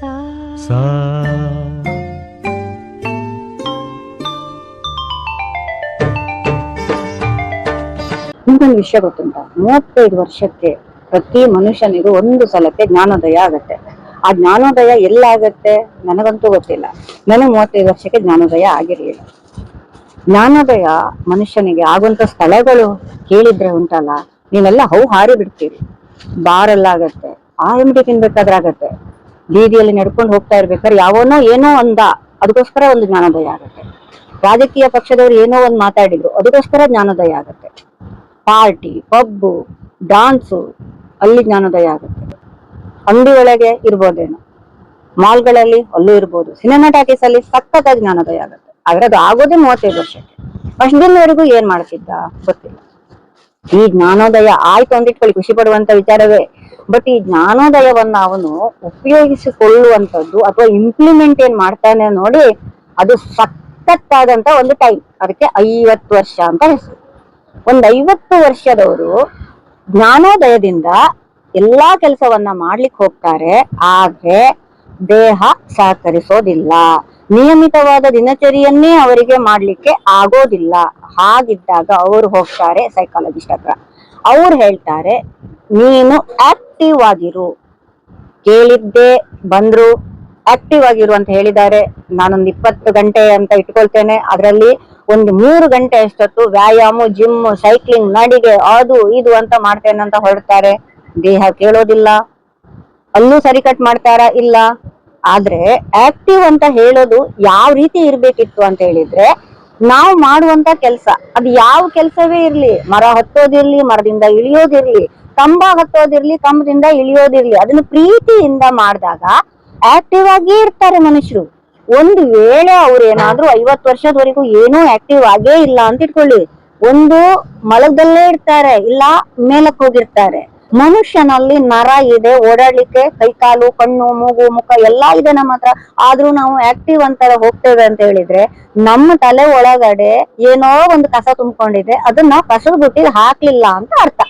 ಸಾ. ವಿಷಯ ಗೊತ್ತುಂಟ. ಮೂವತ್ತೈದು ವರ್ಷಕ್ಕೆ ಪ್ರತಿ ಮನುಷ್ಯನಿಗೂ ಒಂದು ಸಲಕ್ಕೆ ಜ್ಞಾನೋದಯ ಆಗತ್ತೆ. ಆ ಜ್ಞಾನೋದಯ ಎಲ್ಲಾಗತ್ತೆ? ನನಗಂತೂ ಗೊತ್ತಿಲ್ಲ. ನನಗೆ ಮೂವತ್ತೈದು ವರ್ಷಕ್ಕೆ ಜ್ಞಾನೋದಯ ಆಗಿರ್ಲಿಲ್ಲ. ಜ್ಞಾನೋದಯ ಮನುಷ್ಯನಿಗೆ ಆಗುವಂತ ಸ್ಥಳಗಳು ಕೇಳಿದ್ರೆ ಉಂಟಲ್ಲ, ನೀವೆಲ್ಲ ಹೌ ಹಾರಿ ಬಿಡ್ತೀರಿ. ಬಾರಲ್ಲಾಗತ್ತೆ. ಆ ಎಮ್ಡಿ ತಿನ್ಬೇಕಾದ್ರೆ ಆಗತ್ತೆ. ಬೀದಿಯಲ್ಲಿ ನಡ್ಕೊಂಡು ಹೋಗ್ತಾ ಇರ್ಬೇಕಾದ್ರೆ ಯಾವನೋ ಏನೋ ಒಂದ, ಅದಕ್ಕೋಸ್ಕರ ಒಂದು ಜ್ಞಾನೋದಯ ಆಗತ್ತೆ. ರಾಜಕೀಯ ಪಕ್ಷದವ್ರು ಏನೋ ಒಂದು ಮಾತಾಡಿದ್ರು, ಅದಕ್ಕೋಸ್ಕರ ಜ್ಞಾನೋದಯ ಆಗತ್ತೆ. ಪಾರ್ಟಿ, ಪಬ್ಬು, ಡಾನ್ಸು, ಅಲ್ಲಿ ಜ್ಞಾನೋದಯ ಆಗುತ್ತೆ. ಅಂಗಡಿ ಒಳಗೆ ಇರ್ಬೋದೇನೋ, ಮಾಲ್ಗಳಲ್ಲಿ ಅಲ್ಲೂ ಇರ್ಬೋದು. ಸಿನಿಮಾ ಟಾಕೀಸ್ ಅಲ್ಲಿ ಸಖತ್ತ ಜ್ಞಾನೋದಯ ಆಗುತ್ತೆ. ಆದ್ರೆ ಅದು ಆಗೋದೇ ಮೂವತ್ತೈದು ವರ್ಷಕ್ಕೆ. ಅಷ್ಟಿನವರೆಗೂ ಏನ್ ಮಾಡ್ತಿದ್ದ? ಗೊತ್ತಿಲ್ಲ. ಈ ಜ್ಞಾನೋದಯ ಆಯ್ತು ಅಂದಿಟ್ಕೊಳ್ಳಿ, ಖುಷಿ ಪಡುವಂತ ವಿಚಾರವೇ. ಬಟ್ ಈ ಜ್ಞಾನೋದಯವನ್ನ ಅವನು ಉಪಯೋಗಿಸಿಕೊಳ್ಳುವಂತದ್ದು ಅಥವಾ ಇಂಪ್ಲಿಮೆಂಟ್ ಏನ್ ಮಾಡ್ತಾನೆ ನೋಡಿ, ಅದು ಸಖತ್ತಾದಂತ ಒಂದು ಟೈಮ್ ಅದಕ್ಕೆ ಐವತ್ತು ವರ್ಷ ಅಂತ ಹೆಸರು. ಒಂದ್ ಐವತ್ತು ವರ್ಷದವರು ಜ್ಞಾನೋದಯದಿಂದ ಎಲ್ಲಾ ಕೆಲಸವನ್ನ ಮಾಡ್ಲಿಕ್ಕೆ ಹೋಗ್ತಾರೆ, ಆದ್ರೆ ದೇಹ ಸಹಕರಿಸೋದಿಲ್ಲ. ನಿಯಮಿತವಾದ ದಿನಚರಿಯನ್ನೇ ಅವರಿಗೆ ಮಾಡ್ಲಿಕ್ಕೆ ಆಗೋದಿಲ್ಲ. ಹಾಗಿದ್ದಾಗ ಅವರು ಹೋಗ್ತಾರೆ ಸೈಕಾಲಜಿಸ್ಟ್ ಹತ್ರ. ಅವ್ರು ಹೇಳ್ತಾರೆ, ನೀನು ಆಕ್ಟಿವ್ ಆಗಿರು ಕೇಳಿದ್ದೆ ಬಂದ್ರು ಆಕ್ಟಿವ್ ಆಗಿರು ಅಂತ ಹೇಳಿದ್ದಾರೆ. ನಾನೊಂದು ಇಪ್ಪತ್ತು ಗಂಟೆ ಅಂತ ಇಟ್ಕೊಳ್ತೇನೆ. ಅದರಲ್ಲಿ ಒಂದು ಮೂರು ಗಂಟೆ ಅಷ್ಟೊತ್ತು ವ್ಯಾಯಾಮ ಜಿಮ್ ಸೈಕ್ಲಿಂಗ್ ನಡಿಗೆ ಅದು ಇದು ಅಂತ ಮಾಡ್ತೇನೆ ಅಂತ ಹೊರಡ್ತಾರೆ. ದೇಹ ಕೇಳೋದಿಲ್ಲ. ಅಲ್ಲೂ ಸರಿ ಕಟ್ ಮಾಡ್ತಾರಾ? ಇಲ್ಲ. ಆದ್ರೆ ಆಕ್ಟಿವ್ ಅಂತ ಹೇಳೋದು ಯಾವ ರೀತಿ ಇರ್ಬೇಕಿತ್ತು ಅಂತ ಹೇಳಿದ್ರೆ ನಾವು ಮಾಡುವಂತ ಕೆಲಸ. ಅದು ಯಾವ ಕೆಲಸವೇ ಇರ್ಲಿ. ಮರ ಹತ್ತೋದಿರ್ಲಿ, ಮರದಿಂದ ಇಳಿಯೋದಿರ್ಲಿ. ಕಂಬ ಹತ್ತೋದಿರ್ಲಿ ಕಂಬದಿಂದ ಇಳಿಯೋದಿರ್ಲಿ, ಅದನ್ನ ಪ್ರೀತಿಯಿಂದ ಮಾಡಿದಾಗ ಆಕ್ಟಿವ್ ಆಗಿ ಇರ್ತಾರೆ ಮನುಷ್ಯರು. ಒಂದು ವೇಳೆ ಅವ್ರು ಏನಾದ್ರೂ ಐವತ್ ವರ್ಷದವರೆಗೂ ಏನೂ ಆಕ್ಟಿವ್ ಆಗೇ ಇಲ್ಲ ಅಂತ ಇಟ್ಕೊಳ್ಳಿ. ಒಂದು ಮಲಗದಲ್ಲೇ ಇರ್ತಾರೆ, ಇಲ್ಲ ಮೇಲಕ್ಕೆ ಹೋಗಿರ್ತಾರೆ. ಮನುಷ್ಯನಲ್ಲಿ ನರ ಇದೆ, ಓಡಾಡ್ಲಿಕ್ಕೆ ಕೈಕಾಲು, ಕಣ್ಣು, ಮೂಗು, ಮುಖ ಎಲ್ಲಾ ಇದೆ ನಮ್ಮ ಹತ್ರ. ಆದ್ರೂ ನಾವು ಆಕ್ಟಿವ್ ಅಂತ ಹೋಗ್ತೇವೆ ಅಂತ ಹೇಳಿದ್ರೆ ನಮ್ಮ ತಲೆ ಒಳಗಡೆ ಏನೋ ಒಂದು ಕಸ ತುಂಬಿಕೊಂಡಿದೆ, ಅದನ್ನ ಕಸದ ಬುಟ್ಟಿಗೆ ಹಾಕ್ಲಿಲ್ಲ ಅಂತ ಅರ್ಥ.